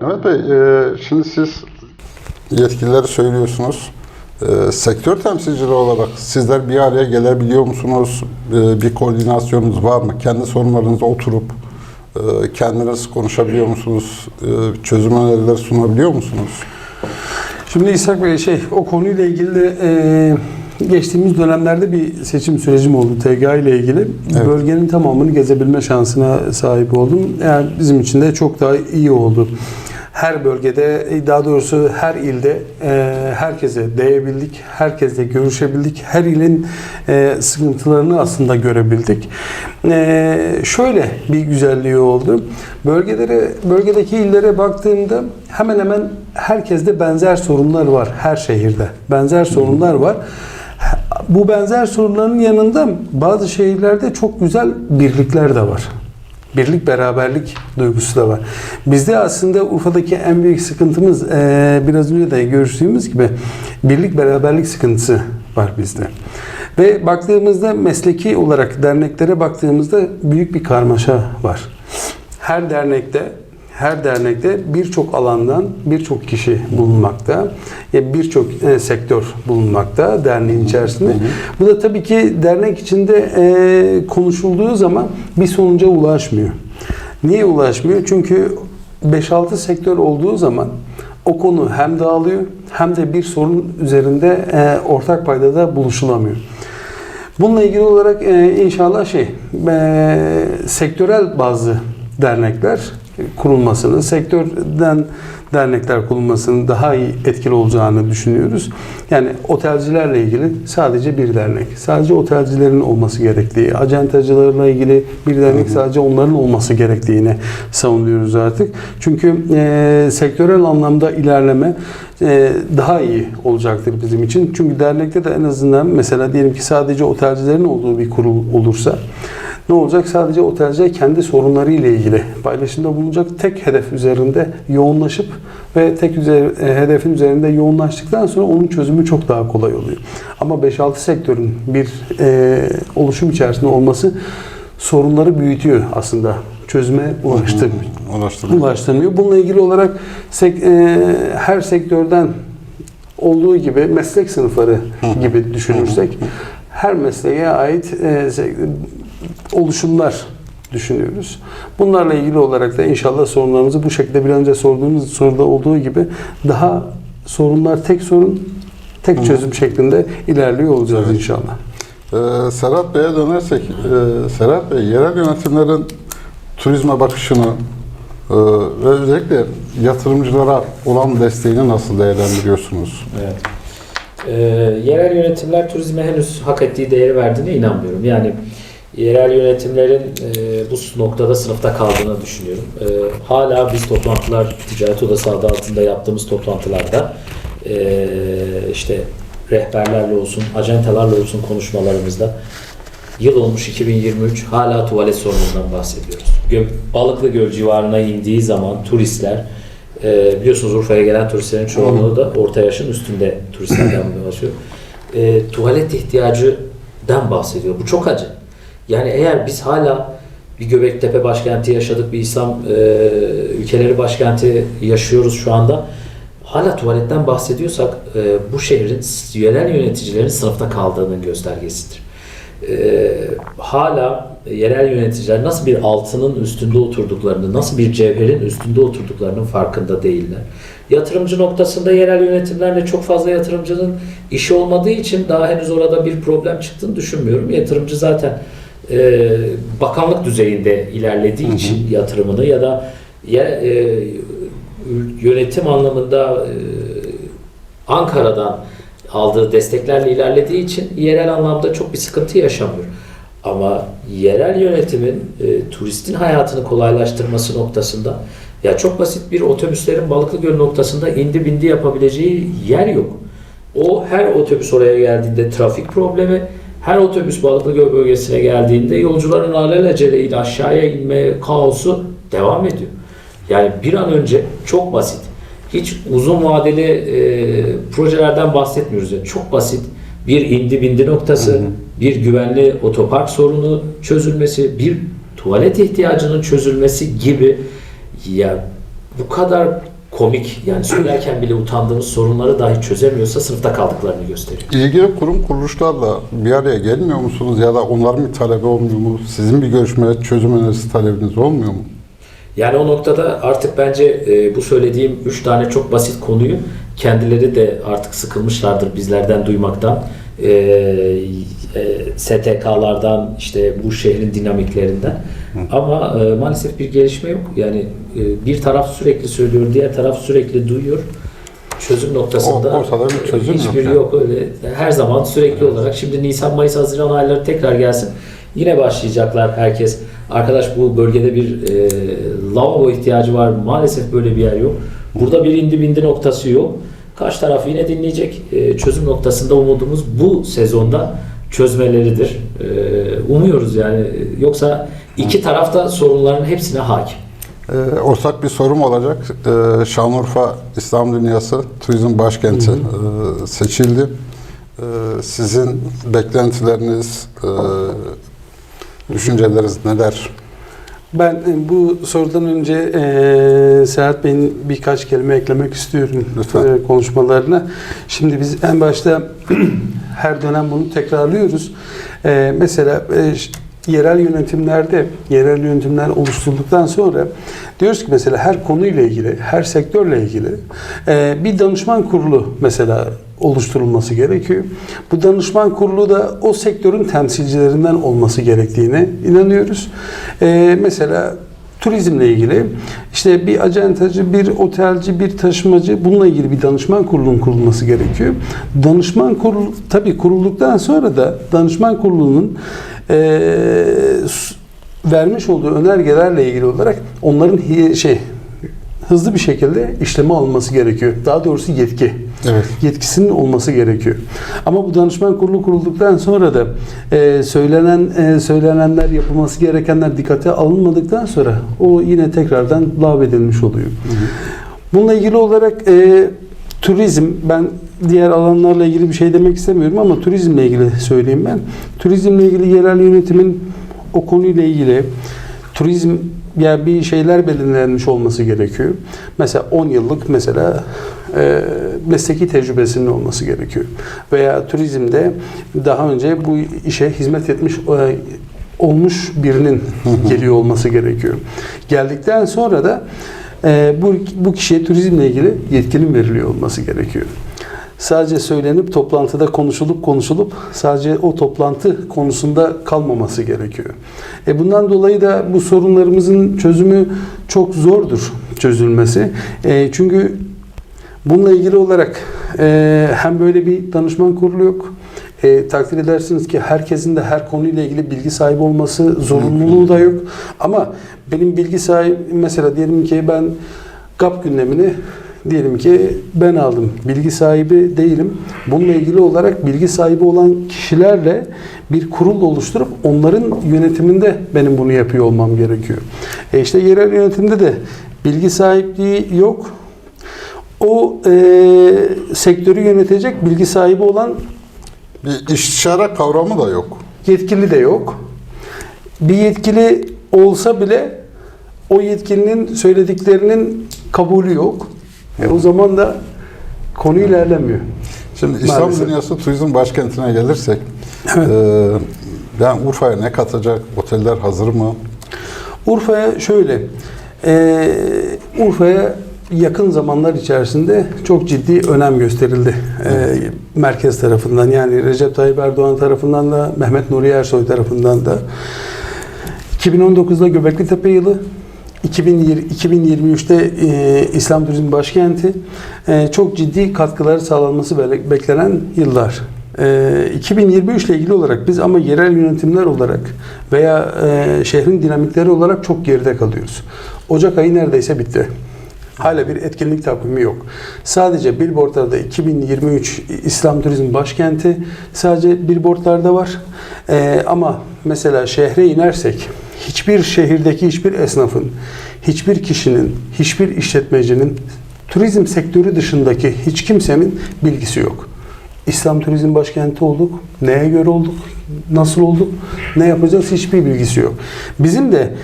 Mehmet Bey, e, şimdi siz yetkilileri söylüyorsunuz. E, sektör temsilcileri olarak sizler bir araya gelebiliyor musunuz? E, bir koordinasyonunuz var mı? Kendi sorunlarınızı oturup e, kendiniz konuşabiliyor musunuz? E, çözüm önerileri sunabiliyor musunuz? Şimdi İshak Bey şey o konuyla ilgili de, e, geçtiğimiz dönemlerde bir seçim sürecim oldu TGA ile ilgili. Evet. Bölgenin tamamını gezebilme şansına sahip oldum. Yani bizim için de çok daha iyi oldu. Her bölgede, daha doğrusu her ilde e, herkese değebildik, herkesle görüşebildik, her ilin e, sıkıntılarını aslında görebildik. E, şöyle bir güzelliği oldu. Bölgelere, bölgedeki illere baktığımda hemen hemen herkeste benzer sorunlar var her şehirde. Benzer sorunlar var. Bu benzer sorunların yanında bazı şehirlerde çok güzel birlikler de var. Birlik beraberlik duygusu da var. Bizde aslında Urfa'daki en büyük sıkıntımız biraz önce de görüştüğümüz gibi birlik beraberlik sıkıntısı var bizde. Ve baktığımızda mesleki olarak derneklere baktığımızda büyük bir karmaşa var. Her dernekte her dernekte birçok alandan birçok kişi bulunmakta. Birçok e, sektör bulunmakta derneğin içerisinde. Bu da tabii ki dernek içinde e, konuşulduğu zaman bir sonuca ulaşmıyor. Niye ulaşmıyor? Çünkü 5-6 sektör olduğu zaman o konu hem dağılıyor hem de bir sorun üzerinde e, ortak paydada buluşulamıyor. Bununla ilgili olarak e, inşallah şey e, sektörel bazı dernekler kurulmasını, sektörden dernekler kurulmasının daha iyi etkili olacağını düşünüyoruz. Yani otelcilerle ilgili sadece bir dernek, sadece otelcilerin olması gerektiği, acentacılarla ilgili bir dernek sadece onların olması gerektiğini savunuyoruz artık. Çünkü e, sektörel anlamda ilerleme e, daha iyi olacaktır bizim için. Çünkü dernekte de en azından mesela diyelim ki sadece otelcilerin olduğu bir kurul olursa ne olacak? Sadece otelciler kendi sorunları ile ilgili paylaşımda bulunacak tek hedef üzerinde yoğunlaşıp ve tek üzer, e, hedefin üzerinde yoğunlaştıktan sonra onun çözümü çok daha kolay oluyor. Ama 5-6 sektörün bir e, oluşum içerisinde olması sorunları büyütüyor aslında. Çözüme ulaştırmıyor Ulaştırma. ulaştırmıyor. Bununla ilgili olarak sek- e, her sektörden olduğu gibi meslek sınıfları gibi düşünürsek her mesleğe ait e, oluşumlar düşünüyoruz. Bunlarla ilgili olarak da inşallah sorunlarımızı bu şekilde bir önce sorduğunuz soruda olduğu gibi daha sorunlar tek sorun tek çözüm şeklinde ilerliyor olacağız Evet. inşallah. Ee, Serhat Bey'e dönersek, e, Serhat Bey yerel yönetimlerin turizme bakışını e, ve özellikle yatırımcılara olan desteğini nasıl değerlendiriyorsunuz? Evet. Ee, yerel yönetimler turizme henüz hak ettiği değeri verdiğine inanmıyorum. Yani yerel yönetimlerin e, bu noktada sınıfta kaldığını düşünüyorum. E, hala biz toplantılar, ticaret odası adı altında yaptığımız toplantılarda e, işte rehberlerle olsun, acentalarla olsun konuşmalarımızda yıl olmuş 2023 hala tuvalet sorunundan bahsediyoruz. Balıklı Göl civarına indiği zaman turistler e, biliyorsunuz Urfa'ya gelen turistlerin çoğunluğu da orta yaşın üstünde turistlerden bahsediyor. E, tuvalet ihtiyacından bahsediyor. Bu çok acı. Yani eğer biz hala bir Göbektepe başkenti yaşadık, bir İslam e, ülkeleri başkenti yaşıyoruz şu anda. Hala tuvaletten bahsediyorsak e, bu şehrin yerel yöneticilerin sınıfta kaldığının göstergesidir. E, hala yerel yöneticiler nasıl bir altının üstünde oturduklarını, nasıl bir cevherin üstünde oturduklarının farkında değiller. Yatırımcı noktasında yerel yönetimlerle çok fazla yatırımcının işi olmadığı için daha henüz orada bir problem çıktığını düşünmüyorum. Yatırımcı zaten e, bakanlık düzeyinde ilerlediği için yatırımını ya da ya, e, yönetim anlamında e, Ankara'dan aldığı desteklerle ilerlediği için yerel anlamda çok bir sıkıntı yaşamıyor. Ama yerel yönetimin e, turistin hayatını kolaylaştırması noktasında ya çok basit bir otobüslerin Balıklıgöl noktasında indi bindi yapabileceği yer yok. O her otobüs oraya geldiğinde trafik problemi, her otobüs Balıklıgöl bölgesine geldiğinde yolcuların alelacele aşağıya inme kaosu devam ediyor. Yani bir an önce çok basit. Hiç uzun vadeli e, projelerden bahsetmiyoruz. Yani çok basit bir indi bindi noktası, bir güvenli otopark sorunu çözülmesi, bir tuvalet ihtiyacının çözülmesi gibi ya bu kadar komik yani söylerken bile utandığımız sorunları dahi çözemiyorsa sınıfta kaldıklarını gösteriyor. İlgili kurum kuruluşlarla bir araya gelmiyor musunuz ya da onların bir talebi olmuyor mu? Sizin bir görüşme çözüm önerisi talebiniz olmuyor mu? Yani o noktada artık bence e, bu söylediğim üç tane çok basit konuyu kendileri de artık sıkılmışlardır bizlerden duymaktan. E, e, STK'lardan işte bu şehrin dinamiklerinden. Ama e, maalesef bir gelişme yok. Yani e, bir taraf sürekli söylüyor, diğer taraf sürekli duyuyor. Çözüm noktasında ortada bir çözüm yok hiçbir yani. yok öyle. Her zaman sürekli olarak şimdi Nisan, Mayıs, Haziran ayları tekrar gelsin. Yine başlayacaklar herkes. Arkadaş bu bölgede bir e, lavabo ihtiyacı var. Maalesef böyle bir yer yok. Burada bir indi bindi noktası yok. Karşı taraf yine dinleyecek. E, çözüm noktasında umudumuz bu sezonda çözmeleridir. E, umuyoruz yani. Yoksa iki tarafta sorunların hepsine hakim. Ee, ortak bir sorum olacak. Ee, Şanlıurfa İslam Dünyası Turizm Başkenti e, seçildi. Ee, sizin beklentileriniz, e, düşünceleriniz neler? Ben e, bu sorudan önce e, Serhat Bey'in birkaç kelime eklemek istiyorum Lütfen. e, konuşmalarına. Şimdi biz en başta her dönem bunu tekrarlıyoruz. E, mesela e, yerel yönetimlerde, yerel yönetimler oluşturulduktan sonra diyoruz ki mesela her konuyla ilgili, her sektörle ilgili e, bir danışman kurulu mesela oluşturulması gerekiyor. Bu danışman kurulu da o sektörün temsilcilerinden olması gerektiğine inanıyoruz. Ee, mesela turizmle ilgili işte bir acentacı, bir otelci, bir taşımacı bununla ilgili bir danışman kurulunun kurulması gerekiyor. Danışman kurulu tabii kurulduktan sonra da danışman kurulunun s- vermiş olduğu önergelerle ilgili olarak onların şey hızlı bir şekilde işleme alınması gerekiyor. Daha doğrusu yetki Evet. yetkisinin olması gerekiyor. Ama bu danışman kurulu kurulduktan sonra da e, söylenen e, söylenenler yapılması gerekenler dikkate alınmadıktan sonra o yine tekrardan lağvedilmiş oluyor. Bununla ilgili olarak e, turizm ben diğer alanlarla ilgili bir şey demek istemiyorum ama turizmle ilgili söyleyeyim ben. Turizmle ilgili yerel yönetimin o konuyla ilgili turizm ya bir şeyler belirlenmiş olması gerekiyor. Mesela 10 yıllık mesela e, mesleki tecrübesinin olması gerekiyor. Veya turizmde daha önce bu işe hizmet etmiş e, olmuş birinin geliyor olması gerekiyor. Geldikten sonra da e, bu, bu kişiye turizmle ilgili yetkinin veriliyor olması gerekiyor. Sadece söylenip toplantıda konuşulup konuşulup sadece o toplantı konusunda kalmaması gerekiyor. E bundan dolayı da bu sorunlarımızın çözümü çok zordur çözülmesi. E, çünkü bununla ilgili olarak e, hem böyle bir danışman kurulu yok. E, takdir edersiniz ki herkesin de her konuyla ilgili bilgi sahibi olması zorunluluğu da yok. Ama benim bilgi sahibi mesela diyelim ki ben GAP gündemini diyelim ki ben aldım. Bilgi sahibi değilim. Bununla ilgili olarak bilgi sahibi olan kişilerle bir kurul oluşturup onların yönetiminde benim bunu yapıyor olmam gerekiyor. E işte yerel yönetimde de bilgi sahipliği yok. O e, sektörü yönetecek bilgi sahibi olan Bir istişare kavramı da yok. yetkili de yok. Bir yetkili olsa bile o yetkilinin söylediklerinin kabulü yok. E o zaman da konu ilerlemiyor. Şimdi İslam Maalesef. Dünyası Turizm Başkenti'ne gelirsek, Evet. e, yani Urfa'ya ne katacak? Oteller hazır mı? Urfa'ya şöyle, e, Urfa'ya yakın zamanlar içerisinde çok ciddi önem gösterildi e, merkez tarafından. Yani Recep Tayyip Erdoğan tarafından da Mehmet Nuri Ersoy tarafından da. 2019'da Göbekli Tepe yılı, 2020 2023'te e, İslam Turizm Başkenti e, çok ciddi katkıları sağlanması be- beklenen yıllar. E, 2023 ile ilgili olarak biz ama yerel yönetimler olarak veya e, şehrin dinamikleri olarak çok geride kalıyoruz. Ocak ayı neredeyse bitti. Hala bir etkinlik takvimi yok. Sadece billboardlarda 2023 İslam Turizm Başkenti sadece billboardlarda var. Ee, ama mesela şehre inersek hiçbir şehirdeki hiçbir esnafın, hiçbir kişinin, hiçbir işletmecinin turizm sektörü dışındaki hiç kimsenin bilgisi yok. İslam Turizm Başkenti olduk. Neye göre olduk? Nasıl olduk? Ne yapacağız? Hiçbir bilgisi yok. Bizim de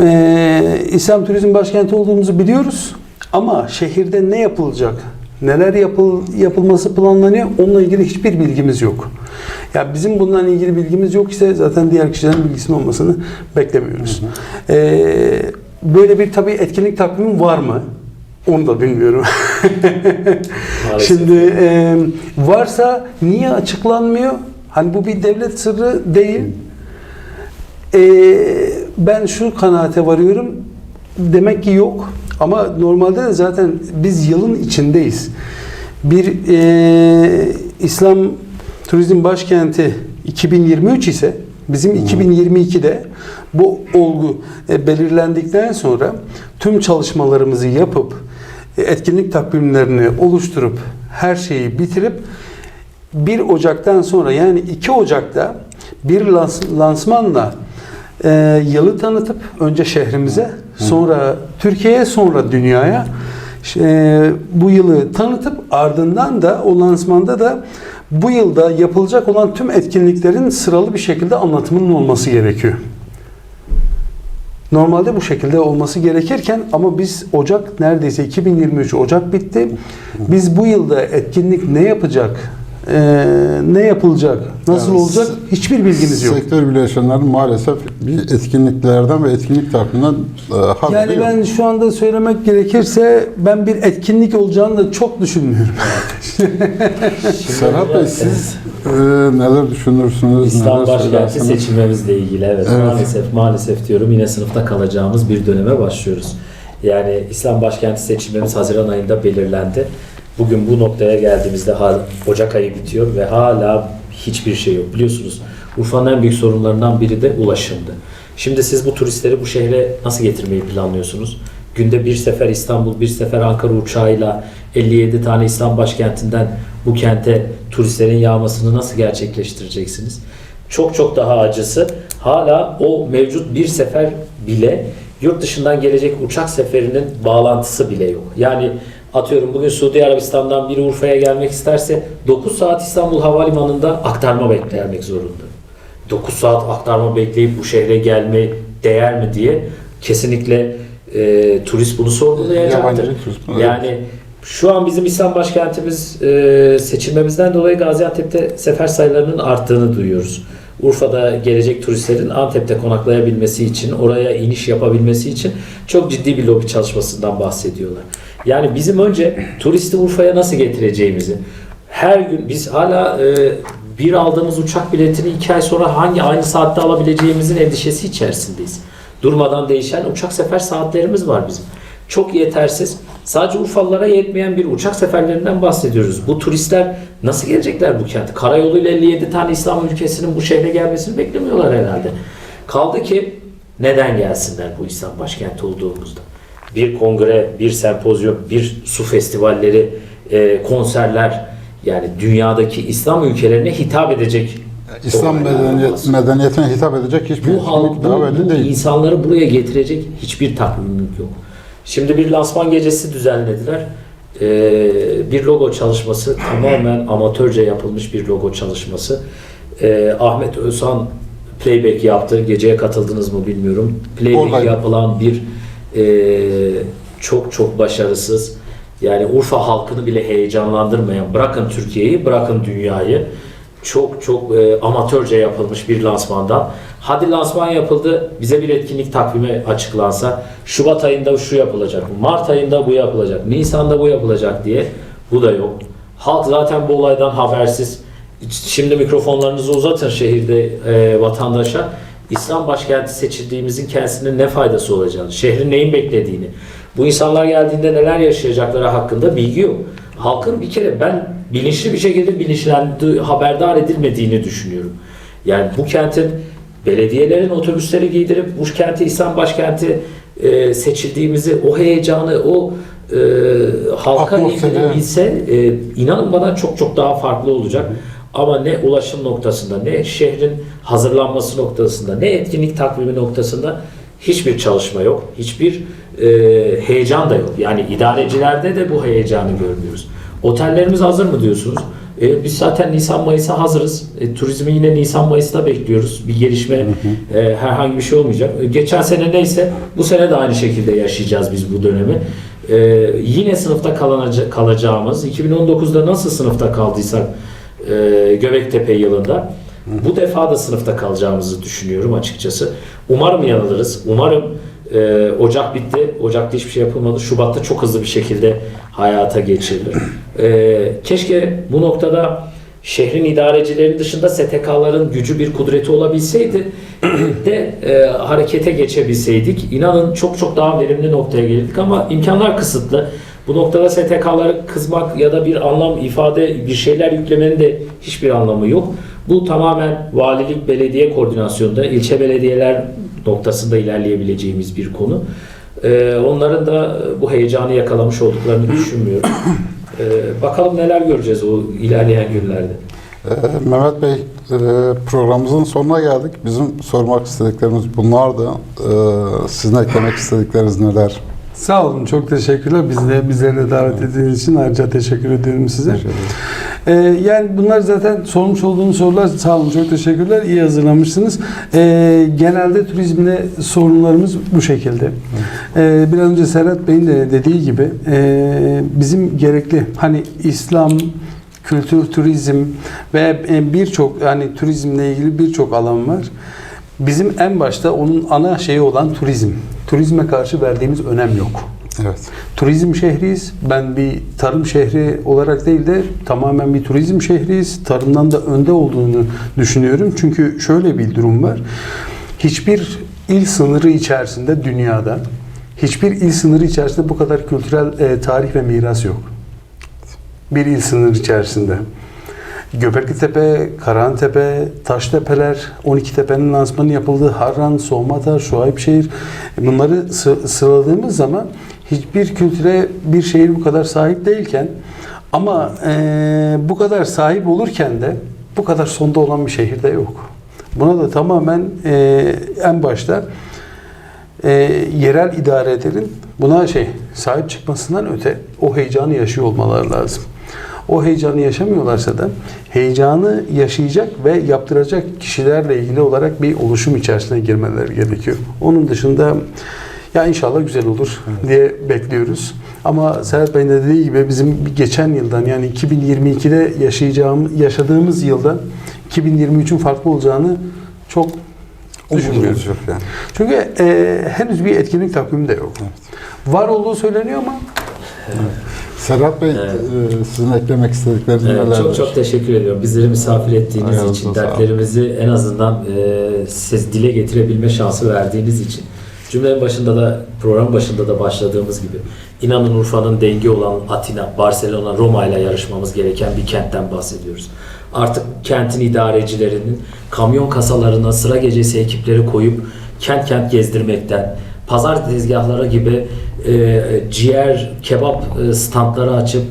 eee, İslam Turizm Başkenti olduğumuzu biliyoruz. Ama şehirde ne yapılacak, neler yapıl, yapılması planlanıyor onunla ilgili hiçbir bilgimiz yok. Ya bizim bundan ilgili bilgimiz yok ise zaten diğer kişilerin bilgisinin olmasını beklemiyoruz. Ee, böyle bir tabii etkinlik takvimi var mı? Onu da bilmiyorum. Şimdi e, varsa niye açıklanmıyor? Hani bu bir devlet sırrı değil. E, ben şu kanaate varıyorum. Demek ki yok. Ama normalde de zaten biz yılın içindeyiz. Bir e, İslam Turizm Başkenti 2023 ise bizim 2022'de bu olgu e, belirlendikten sonra tüm çalışmalarımızı yapıp e, etkinlik takvimlerini oluşturup her şeyi bitirip 1 Ocak'tan sonra yani 2 Ocak'ta bir lans- lansmanla e, yılı tanıtıp önce şehrimize sonra Türkiye'ye sonra dünyaya e, bu yılı tanıtıp ardından da o lansmanda da bu yılda yapılacak olan tüm etkinliklerin sıralı bir şekilde anlatımının olması gerekiyor. Normalde bu şekilde olması gerekirken ama biz Ocak neredeyse 2023 Ocak bitti. Biz bu yılda etkinlik ne yapacak, e, ne yapılacak, nasıl Yani olacak hiçbir bilgimiz yok. Sektör bileşenlerin maalesef bir etkinliklerden ve etkinlik takviminden e, haberi Yani yok. ben şu anda söylemek gerekirse ben bir etkinlik olacağını da çok düşünmüyorum. Serhat Bey siz e, neler düşünürsünüz? İslam neler başkenti seçilmemizle ilgili evet, Evet. maalesef maalesef diyorum yine sınıfta kalacağımız bir döneme başlıyoruz. Yani İslam başkenti seçilmemiz Haziran ayında belirlendi. Bugün bu noktaya geldiğimizde Ocak ayı bitiyor ve hala hiçbir şey yok. Biliyorsunuz Urfa'nın en büyük sorunlarından biri de ulaşımdı. Şimdi siz bu turistleri bu şehre nasıl getirmeyi planlıyorsunuz? Günde bir sefer İstanbul, bir sefer Ankara uçağıyla 57 tane İslam başkentinden bu kente turistlerin yağmasını nasıl gerçekleştireceksiniz? Çok çok daha acısı hala o mevcut bir sefer bile yurt dışından gelecek uçak seferinin bağlantısı bile yok. Yani atıyorum bugün Suudi Arabistan'dan biri Urfa'ya gelmek isterse 9 saat İstanbul Havalimanı'nda aktarma beklemek zorunda. 9 saat aktarma bekleyip bu şehre gelme değer mi diye kesinlikle e, turist bunu sorgulayacaktır. Yani şu an bizim İslam başkentimiz e, seçilmemizden dolayı Gaziantep'te sefer sayılarının arttığını duyuyoruz. Urfa'da gelecek turistlerin Antep'te konaklayabilmesi için, oraya iniş yapabilmesi için çok ciddi bir lobi çalışmasından bahsediyorlar. Yani bizim önce turisti Urfa'ya nasıl getireceğimizi, her gün biz hala e, bir aldığımız uçak biletini iki ay sonra hangi aynı saatte alabileceğimizin endişesi içerisindeyiz. Durmadan değişen uçak sefer saatlerimiz var bizim. Çok yetersiz. Sadece Urfalılara yetmeyen bir uçak seferlerinden bahsediyoruz. Bu turistler nasıl gelecekler bu kente? Karayoluyla 57 tane İslam ülkesinin bu şehre gelmesini beklemiyorlar herhalde. Kaldı ki neden gelsinler bu İslam başkenti olduğumuzda? Bir kongre, bir sempozyum, bir su festivalleri, e, konserler yani dünyadaki İslam ülkelerine hitap edecek İslam medeniyet, medeniyetine hitap edecek hiçbir Bu halk, bu, bu değil. insanları buraya getirecek hiçbir takvimlik yok. Şimdi bir lansman gecesi düzenlediler. Ee, bir logo çalışması tamamen amatörce yapılmış bir logo çalışması. Ee, Ahmet Özhan playback yaptı. Geceye katıldınız mı bilmiyorum. Playback Oradaydım. yapılan bir e, çok çok başarısız yani Urfa halkını bile heyecanlandırmayan bırakın Türkiye'yi bırakın dünyayı çok çok e, amatörce yapılmış bir lansmandan. Hadi lansman yapıldı, bize bir etkinlik takvimi açıklansa, Şubat ayında şu yapılacak, Mart ayında bu yapılacak, Nisan'da bu yapılacak diye bu da yok. Halk zaten bu olaydan habersiz. Şimdi mikrofonlarınızı uzatın şehirde e, vatandaşa. İslam başkenti seçildiğimizin kendisine ne faydası olacağını, şehrin neyin beklediğini, bu insanlar geldiğinde neler yaşayacakları hakkında bilgi yok. Halkın bir kere ben bilinçli bir şekilde bilinçlendi, haberdar edilmediğini düşünüyorum. Yani bu kentin belediyelerin otobüsleri giydirip bu kenti İslam başkenti e, seçildiğimizi, o heyecanı, o e, halka Atmosferi. ilgilenebilse e, inanın bana çok çok daha farklı olacak. Ama ne ulaşım noktasında, ne şehrin hazırlanması noktasında, ne etkinlik takvimi noktasında hiçbir çalışma yok. Hiçbir e, heyecan da yok. Yani idarecilerde de bu heyecanı görmüyoruz. Otellerimiz hazır mı diyorsunuz? E, biz zaten Nisan Mayıs'a hazırız. E, turizmi yine Nisan Mayıs'ta bekliyoruz. Bir gelişme e, herhangi bir şey olmayacak. E, geçen sene neyse bu sene de aynı şekilde yaşayacağız biz bu dönemi. e, yine sınıfta kalanaca- kalacağımız, 2019'da nasıl sınıfta kaldıysak e, Göbektepe yılında bu defa da sınıfta kalacağımızı düşünüyorum açıkçası. Umarım yanılırız. Umarım e, Ocak bitti. Ocak'ta hiçbir şey yapılmadı. Şubat'ta çok hızlı bir şekilde hayata geçirilir. E, keşke bu noktada şehrin idarecilerin dışında STK'ların gücü bir kudreti olabilseydi de e, harekete geçebilseydik. İnanın çok çok daha verimli noktaya gelirdik ama imkanlar kısıtlı. Bu noktada STK'ları kızmak ya da bir anlam ifade bir şeyler yüklemenin de hiçbir anlamı yok. Bu tamamen valilik belediye koordinasyonunda ilçe belediyeler noktasında ilerleyebileceğimiz bir konu. Ee, onların da bu heyecanı yakalamış olduklarını düşünmüyorum. Ee, bakalım neler göreceğiz o ilerleyen günlerde. Ee, Mehmet Bey, e, programımızın sonuna geldik. Bizim sormak istediklerimiz bunlardı. Ee, Sizin eklemek istedikleriniz neler? Sağ olun, çok teşekkürler. Biz de bizleri de davet ettiğiniz için ayrıca teşekkür ediyorum size. Ee, yani bunlar zaten sormuş olduğunuz sorular. Sağ olun, çok teşekkürler. İyi hazırlamışsınız. Ee, genelde turizmde sorunlarımız bu şekilde. Ee, biraz önce Serhat Bey'in de dediği gibi e, bizim gerekli hani İslam, kültür, turizm ve e, birçok yani turizmle ilgili birçok alan var. Bizim en başta onun ana şeyi olan turizm. Turizme karşı verdiğimiz önem yok. Evet. Turizm şehriyiz. Ben bir tarım şehri olarak değil de tamamen bir turizm şehriyiz. Tarımdan da önde olduğunu düşünüyorum. Çünkü şöyle bir durum var. Hiçbir il sınırı içerisinde dünyada hiçbir il sınırı içerisinde bu kadar kültürel e, tarih ve miras yok. Bir il sınırı içerisinde. Göbekli Tepe, Karahantepe, Taştepeler, 12 Tepe'nin lansmanı yapıldı. Harran, Soğumata, Şuaybşehir. Bunları sı- sıraladığımız zaman hiçbir kültüre bir şehir bu kadar sahip değilken ama eee, bu kadar sahip olurken de bu kadar sonda olan bir şehirde yok. Buna da tamamen eee, en başta eee, yerel idarelerin buna şey sahip çıkmasından öte o heyecanı yaşıyor olmaları lazım. O heyecanı yaşamıyorlarsa da heyecanı yaşayacak ve yaptıracak kişilerle ilgili olarak bir oluşum içerisine girmeleri gerekiyor. Onun dışında ya inşallah güzel olur diye bekliyoruz. Ama Serhat Bey'in de dediği gibi bizim geçen yıldan yani 2022'de yaşayacağımız yaşadığımız yılda 2023'ün farklı olacağını çok düşünmüyoruz. Yok yani. Çünkü e, henüz bir etkinlik takvimi de yok. Var olduğu söyleniyor ama Serhat Bey, Evet. e, sizin eklemek istedikleriniz Evet, nelerdir? çok çok teşekkür ediyorum. Bizleri misafir ettiğiniz Ayağınıza için, dertlerimizi en azından e, siz dile getirebilme şansı verdiğiniz için. Cümlenin başında da, program başında da başladığımız gibi inanın Urfa'nın dengi olan Atina, Barcelona, Roma ile yarışmamız gereken bir kentten bahsediyoruz. Artık kentin idarecilerinin kamyon kasalarına sıra gecesi ekipleri koyup kent kent gezdirmekten, pazar tezgahları gibi e, ciğer, kebap e, standları açıp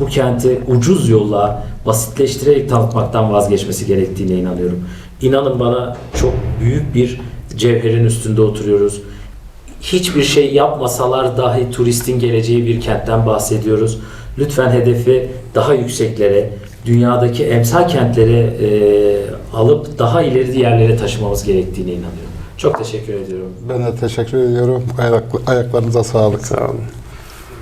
bu kenti ucuz yolla basitleştirerek tanıtmaktan vazgeçmesi gerektiğine inanıyorum. İnanın bana çok büyük bir cevherin üstünde oturuyoruz. Hiçbir şey yapmasalar dahi turistin geleceği bir kentten bahsediyoruz. Lütfen hedefi daha yükseklere, dünyadaki emsal kentlere e, alıp daha ileri yerlere taşımamız gerektiğine inanıyorum. Çok teşekkür ediyorum. Ben de teşekkür ediyorum. Ayak, ayaklarınıza sağlık. sağ olun.